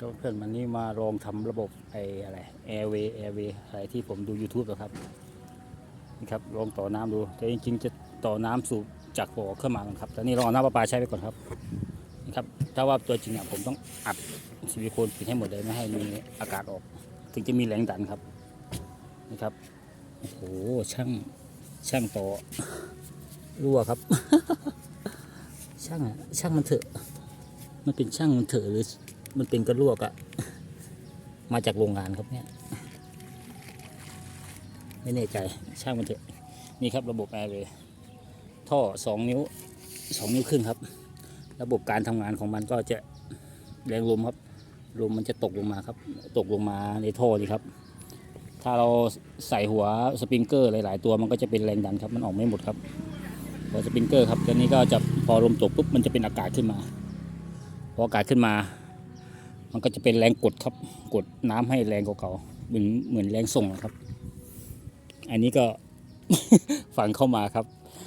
ก็เพื่อนวันนี้มาลองทำระบบไออะไร Airway Airway อะไรที่ผมดู YouTube นะครับนี่ครับลองต่อน้ำดู แต่จริงๆจะต่อน้ำสูบจากบ่อเข้ามาครับแต่นี่ลองเอาน้ำประปาใช้ไปก่อนครับนี่ครับถ้าว่าตัวจริงอะผมต้องอัดซิลิโคนปิดให้หมดเลยไม่ให้มีอากาศออก ถึงจะมีแรงดันครับนี่ครับโอ้โหช่างช่างต่อรั่วครับ ช่างอะช่างมันเถอะ มันเป็นช่างมันเถอะหรือ มันเป็นกระลวกอะมาจากโรงงานครับเนี่ย ไม่แน่ใจช่างมันเถอะนี่ครับระบบแอร์เลยท่อสองนิ้วสองนิ้วครึ่งครับ ระบบการทำงานของมันก็จะแรงลมครับลมมันจะตกลงมาครับ ตกลงมาในท่อนี่ครับ ถ้าเราใส่หัวสปริงเกอร์หลาย ๆ ตัวมันก็จะเป็นแรงดันครับ มันออกไม่หมดครับหัวสปริงเกอร์ครับตัวนี้ก็จะพอลมตกปุ๊บมันจะเป็นอากาศขึ้นมา พออากาศขึ้นมา มันก็จะเป็นแรงกดครับ กดน้ำให้แรงกว่าเก่าเหมือนเหมือนแรงส่งอะครับ อันนี้ก็ฝังเข้ามาครับ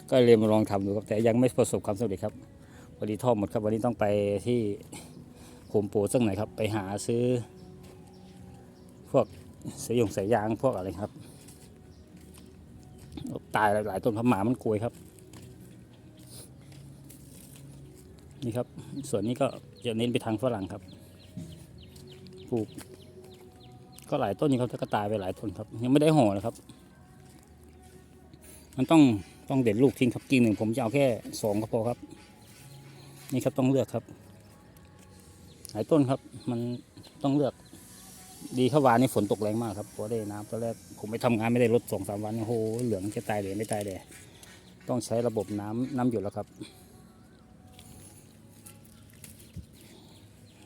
ก็เลยมาลองทำดูครับ แต่ยังไม่ประสบความสำเร็จครับวันนี้ท่อหมดครับ วันนี้ต้องไปที่โฮมโปรสักหน่อยครับ ไปหาซื้อ พวกสายยงสายยางพวกอะไรครับ ตายหลายต้นครับหมามันกลวยครับ นี่ครับ ส่วนนี้ก็จะเน้นไปทางฝรั่งครับ ปลูก ก็หลายต้นนี่ครับก็ตายไปหลายต้นครับ ยังไม่ได้ห่อนะครับ มันต้องต้องเด็ดลูกทิ้งครับกิ่งหนึ่งผมจะเอาแค่สองก็พอครับ นี่ครับต้องเลือกครับ หลายต้นครับมันต้องเลือก ดีเข้าวานนี่ฝนตกแรงมากครับพอได้น้ำตอนแรกผมไปทำงานไม่ได้รถสองสามวันโอ้โหเหลืองจะตายเลยไม่ตายเลยต้องใช้ระบบน้ำน้ำหยดแล้วครับ